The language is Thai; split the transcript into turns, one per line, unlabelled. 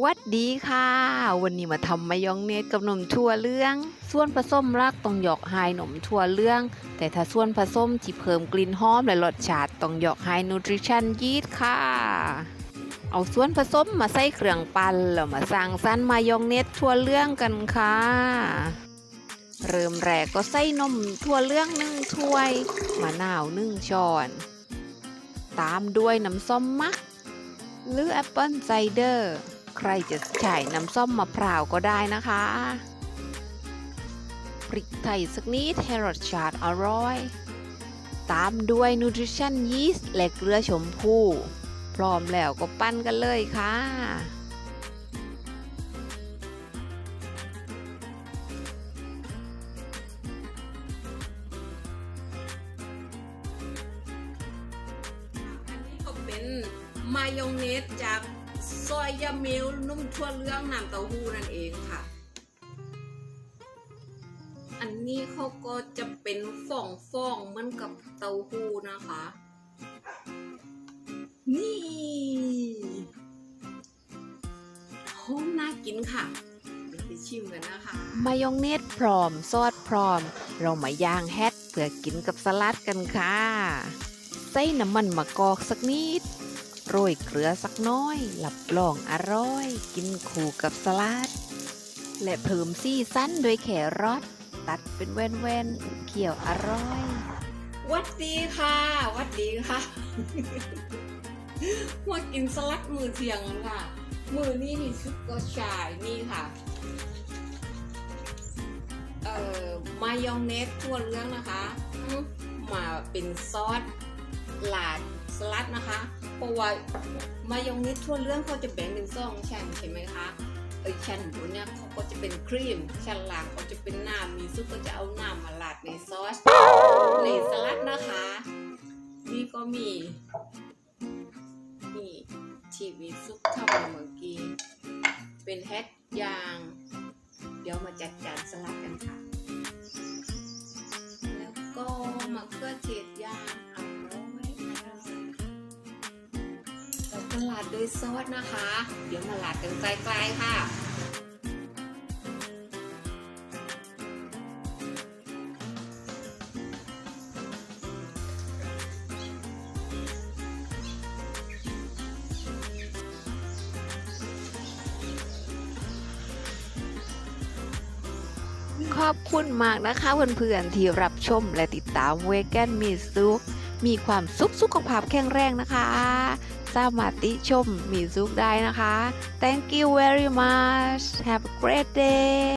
หวัดดีค่ะ วันนี้มาทำมายองเนสกับนมถั่วเหลือง ส่วนผสมรักต้องหยอกไฮนมถั่วเหลือง แต่ถ้าส่วนผสมที่เพิ่มกลิ่นหอมและรสชาติต้องหยอกไฮนูทริชั่นยีสต์ค่ะ เอาส่วนผสมมาใส่เครื่องปั่นแล้วมาสร้างสรรค์มายองเนสถั่วเหลืองกันค่ะ เริ่มแรกก็ใส่นมถั่วเหลืองหนึ่งถ้วยมะนาวหนึ่งช้อน ตามด้วยน้ำส้มมักหรือแอปเปิลไซเดอร์ ใครจะใช้น้ำส้มมะพร้าวก็ได้นะคะ พริกไทยสักนิดให้รสชาติอร่อย ตามด้วยนูทริชั่นยีสต์และเกลือชมพูพร้อมแล้วก็ปั้นกันเลยค่ะอันนี้ก็เป็นมายองเนสจาก ซอยยาเมลนุ่มทั่วเหลืองน้ำเต้าหู้นั่นเองค่ะ อันนี้เขาก็จะเป็นฟ่องฟ่องเหมือนกับเต้าหู้นะคะ นี่หอมน่ากินค่ะไปชิมกันนะคะ มายองเนสพร้อม ซอสพร้อม เรามาย่างแฮทเพื่อกินกับสลัดกันค่ะ ใส่น้ำมันมะกอกสักนิด โรยเกลือสักน้อย หลับรองอร่อย กินคู่กับสลัด และเพิ่มซี่สั้นด้วยแครอทตัดเป็นแว่นๆเคี่ยวอร่อยวัดดีค่ะวัดดีค่ะมากินสลัดมือเที่ยงกันค่ะ มือนี่นี่ชุดก็ชายนี่ค่ะ เอ่อมายองเนสทั่วเหลืองนะคะอืมมาเป็นซอส หลาดสลัดนะคะ เพราะว่ามายองเนสทั่วเหลืองเขาจะแบ่งเป็นสองชั้นใช่ไหมคะเออชั้นบนเนี่ยเขาก็จะเป็นครีม ชั้นล่างเขาจะเป็นน้ำมีซุปก็จะเอาน้ำมาราดในซอสในสลัดนะคะ นี่ก็มีนี่ทีวีซุปทำเมื่อกี้เป็นแฮทยาง เดี๋ยวมาจัดจานสลัดกันค่ะ ยซอสนะคะ เดี๋ยวมาราดกันไกลๆค่ะขอบคุณมากนะคะเพื่อนๆที่รับชมและติดตามเวแกนมีซุกมีความสุขสุขภาพแข็งแรงนะคะ สามารถติชมมีซุกได้นะคะ thank you very much have a great day